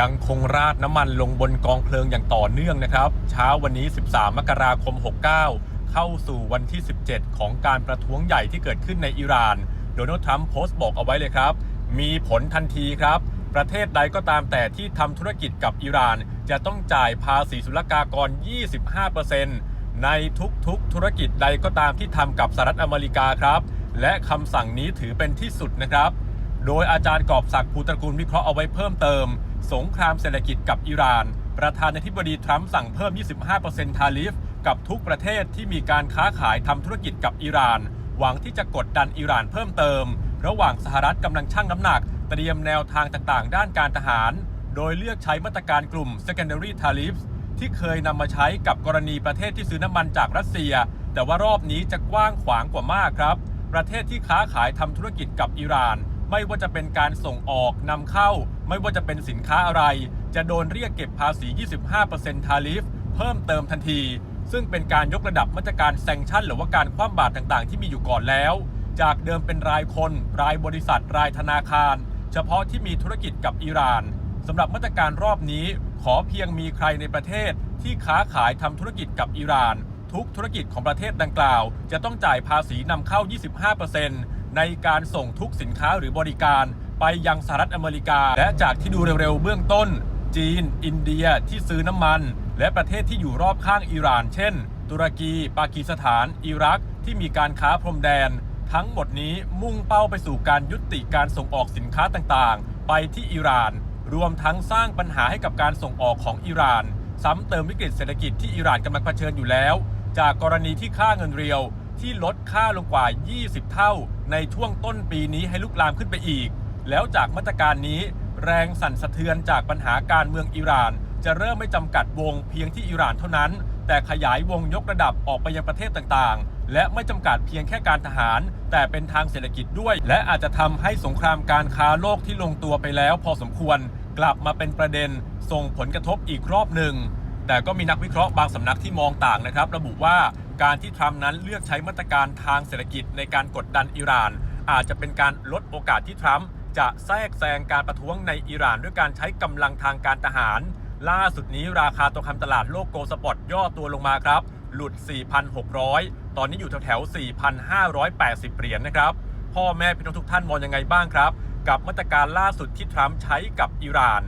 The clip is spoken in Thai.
ยังคงราดน้ำมันลงบนกองเพลิงอย่างต่อเนื่องนะครับ เช้าวันนี้ 13 มกราคม 69 เข้าสู่วันที่ 17 ของการประท้วงใหญ่ที่เกิดขึ้นในอิหร่าน โดนัลด์ทรัมป์โพสต์บอกเอาไว้เลยครับ มีผลทันทีครับ ประเทศใดก็ตามแต่ที่ทำธุรกิจกับอิหร่าน จะต้องจ่ายภาษีศุลกากร 25%ในทุกๆ ธุรกิจใดก็ตามที่ทำกับสหรัฐอเมริกาครับ และคำสั่งนี้ถือเป็นที่สุดนะครับ โดยอาจารย์กอบศักดิ์ภูตระกูลวิเคราะห์เอาไว้เพิ่มเติม สงครามเศรษฐกิจกับอิหร่าน ประธานาธิบดีทรัมป์สั่งเพิ่ม 25%ทาริฟกับทุกประเทศที่มีการค้าขายทำธุรกิจกับอิหร่าน หวังที่จะกดดันอิหร่านเพิ่มเติม ระหว่างสหรัฐกำลังชั่งน้ำหนัก เตรียมแนวทางต่างๆ ด้านการทหาร โดยเลือกใช้มาตรการกลุ่ม secondary tariffs ที่เคยนำมาใช้กับกรณีประเทศที่ซื้อน้ำมันจากรัสเซีย แต่ว่ารอบนี้จะกว้างขวางกว่ามากครับ ประเทศที่ค้าขายทำธุรกิจกับอิหร่าน ไม่ว่าจะเป็นการส่งออกนำเข้า ไม่ว่าจะเป็นสินค้าอะไร จะโดนเรียกเก็บภาษี 25%ทาริฟเพิ่มเติมทันที ซึ่งเป็นการยกระดับมาตรการแซงชั่น หรือว่าการคว่ำบาตรต่างๆ ที่มีอยู่ก่อนแล้ว จากเดิมเป็นรายคน รายบริษัท รายธนาคาร เฉพาะที่มีธุรกิจกับอิหร่านสำหรับมาตรการรอบนี้ ขอเพียงมีใครในประเทศที่ค้าขายทำธุรกิจกับอิหร่าน ทุกธุรกิจของประเทศดังกล่าว จะต้องจ่ายภาษีนำเข้า 25% ในการส่งทุกสินค้าหรือบริการไปยังสหรัฐอเมริกา และจากที่ดูเร็วๆเบื้องต้น จีน อินเดียที่ซื้อน้ำมัน และประเทศที่อยู่รอบข้างอิหร่าน เช่น ตุรกี ปากีสถาน อิรัก ที่มีการค้าพรมแดน ทั้งหมดนี้มุ่งเป้าไปสู่การยุติการส่งออกสินค้าต่างๆ ไปที่อิหร่าน รวมทั้งสร้างปัญหาให้กับการส่งออกของอิหร่าน ซ้ำเติมวิกฤตเศรษฐกิจที่อิหร่านกำลังเผชิญอยู่แล้ว จากกรณีที่ค่าเงินเรียว ที่ลดค่าลงกว่า 20 เท่า ในช่วงต้นปีนี้ให้ลุกลามขึ้นไปอีก แล้วจากมาตรการนี้ แรงสั่นสะเทือนจากปัญหาการเมืองอิหร่าน จะเริ่มไม่จำกัดวงเพียงที่อิหร่านเท่านั้น แต่ขยายวงยกระดับออกไปยังประเทศต่างๆ และไม่จำกัดเพียงแค่การทหาร แต่เป็นทางเศรษฐกิจด้วย และอาจจะทำให้สงครามการค้าโลกที่ลงตัวไปแล้วพอสมควร กลับมาเป็นประเด็น ส่งผลกระทบอีกรอบหนึ่งแต่ก็มีนักวิเคราะห์บางสำนักที่มองต่างนะครับ ระบุว่า การที่ทรัมป์นั้นเลือกใช้มาตรการทางเศรษฐกิจในการกดดันอิหร่าน อาจจะเป็นการลดโอกาสที่ทรัมป์จะแทรกแซงการประท้วงในอิหร่านด้วยการใช้กำลังทางการทหาร ล่าสุดนี้ราคาทองคำตลาดโลกโกลสปอตย่อตัวลงมาครับ หลุด 4,600 ตอนนี้อยู่แถวๆ4,580 เหรียญนะครับ พ่อแม่พี่น้องทุกท่านมองยังไงบ้างครับ กับมาตรการล่าสุดที่ทรัมป์ใช้กับอิหร่าน